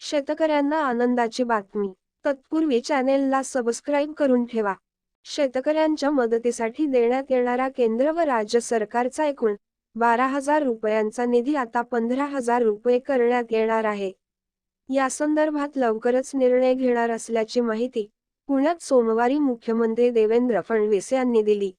शेतकऱ्यांना आनंदाची बातमी. तत्पूर्वी चॅनेलला सबस्क्राईब करून ठेवा. शेतकऱ्यांच्या मदतीसाठी देण्यात येणारा केंद्र व राज्य सरकारचा एकूण बारा हजार रुपयांचा निधी आता पंधरा हजार रुपये करण्यात येणार आहे. या संदर्भात लवकरच निर्णय घेणार असल्याची माहिती पुण्यात सोमवारी मुख्यमंत्री देवेंद्र फडणवीस यांनी दिली.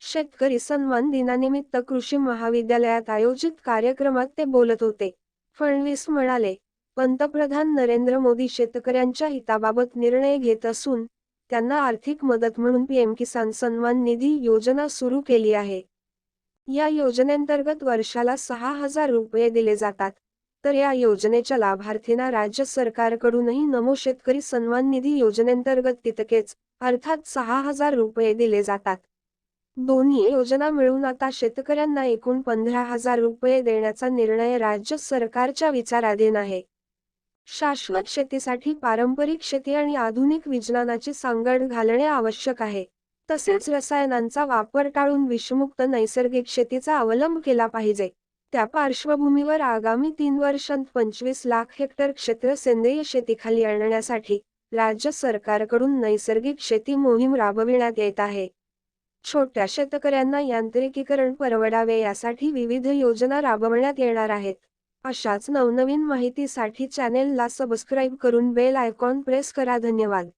शेतकरी सन्मान दिनानिमित्त कृषी महाविद्यालयात आयोजित कार्यक्रमात ते बोलत होते. फडणवीस म्हणाले पंतप्रधान नरेंद्र मोदी शेतकऱ्यांच्या हिताबाबत निर्णय घेत असून त्यांना आर्थिक मदत म्हणून पीएम किसान सन्मान निधी योजना सुरू केली आहे. या योजनेंतर्गत वर्षाला सहा हजार रुपये दिले जातात. तर या योजनेच्या लाभार्थींना राज्य सरकारकडूनही नमो शेतकरी सन्मान निधी योजनेअंतर्गत तितकेच अर्थात सहा हजार रुपये दिले जातात. दोन्ही योजना मिळून आता शेतकऱ्यांना एकूण पंधरा हजार रुपये देण्याचा निर्णय राज्य सरकारच्या विचाराधीन आहे. शाश्वत शेतीसाठी पारंपरिक शेती आणि आधुनिक विज्ञानाची सांगड घालणे आवश्यक आहे. तसेच रसायनांचा वापर टाळून विषमुक्त नैसर्गिक शेतीचा अवलंब केला पाहिजे. त्या पार्श्वभूमीवर आगामी तीन वर्षांत पंचवीस लाख हेक्टर क्षेत्र सेंद्रिय शेतीखाली आणण्यासाठी राज्य सरकारकडून नैसर्गिक शेती मोहीम राबविण्यात येत आहे. छोट्या शेतकऱ्यांना यांत्रिकीकरण परवडावे यासाठी विविध योजना राबवण्यात येणार आहेत. अशाच नवनवीन माहितीसाठी चॅनेलला सबस्क्राईब करून बेल आयकॉन प्रेस करा. धन्यवाद.